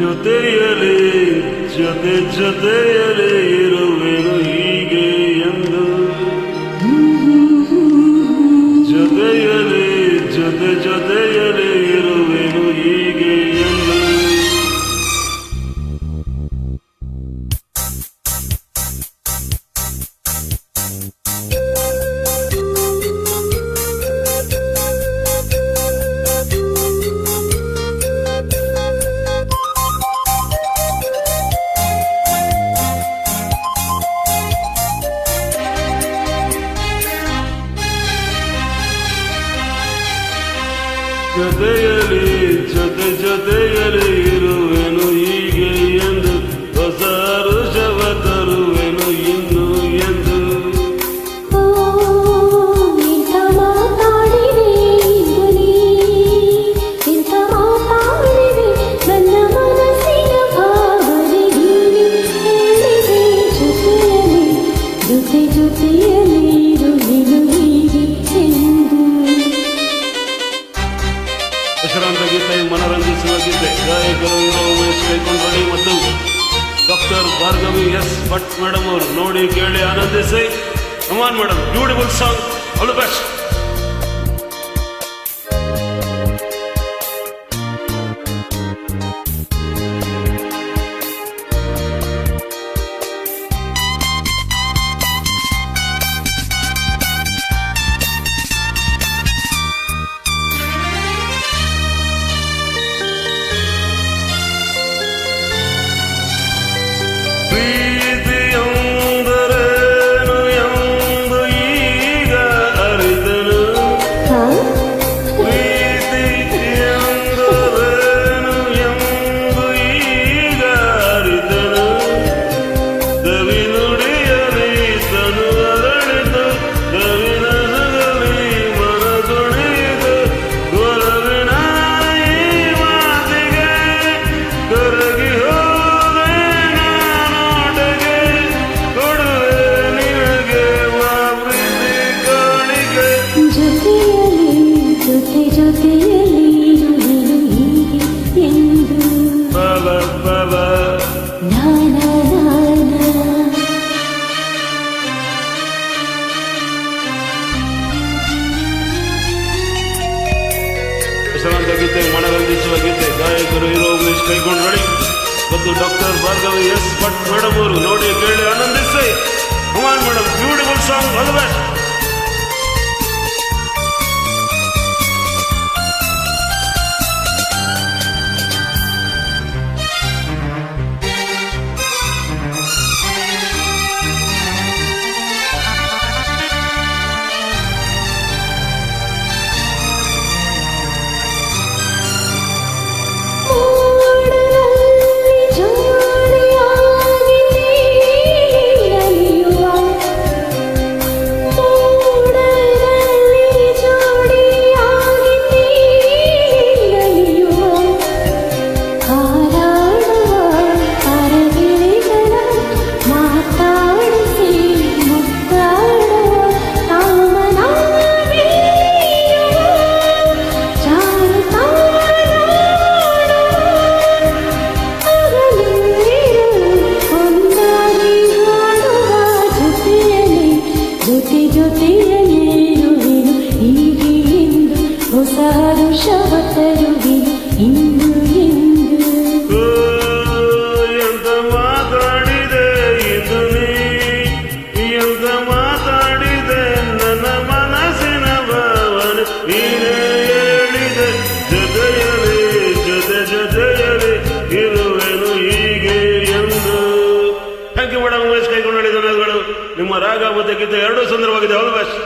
ಜೊತೆಯಲಿ ಜೊತೆ ಜೊತೆಯಲಿ ಇರುವೆನು ಜೊತೆಯಲಿ ಜೊತೆ ಜೊತೆಯಲಿ ಇರುವೆನು. ವಿಶ್ರಾಂತ ಗೀತೆ ಮನರಂಜಿಸುವ ಗೀತೆ. ಗಾಯಕರು ಇರೋ ಮತ್ತು doctor Bhargavi S Bhat madam ಅವರು ನೋಡಿ ಕೇಳಿ ಆನಂದಿಸಿ. Come on madam beautiful song all best ವಿಶ್ರಾಂತ ಗೀತೆ ಮನರಂಜಿಸುವ ಗೀತೆ, ಗಾಯಕರು, ಹೀರೋ ಕೈಗೊಂಡು ನೋಡಿ. ಮತ್ತು doctor Bhargava S Bhat madam ಅವರು ನೋಡಿ ಕೇಳಿ ಆನಂದಿಸಿ. Come on madam beautiful song all ಜೊತೆ ಜೊತೆಯಲ್ಲಿ ಇರುವೆನು ಹೀಗೆ ಎಂದು ಹೊಸ ಹರುಷವ ಇಂದು ಎಂದು ಎಂತ ಮಾತಾಡಿದೆ ಇದು ನೀ? ಎಂತ ಮಾತಾಡಿದೆ ನನ್ನ ಮನಸ್ಸಿನ ಭಾವನೆ? ನೀನೇ ಹೇಳಿದೆ, ಜೊತೆಯಲಿ, ಜೊತೆ, ಜೊತೆಯಲಿ ಇರುವೆನು ಹೀಗೆ ಎಂದು. ಥ್ಯಾಂಕ್ ಯು ಮೇಡಮ್ ಉಮೇಶ್ ನಿಮ್ಮ ರಾಗ ಮತ್ತು ಗೀತೆ ಎರಡೂ ಸುಂದರವಾಗಿದೆ ಆಲ್ ಬೆಸ್ಟ್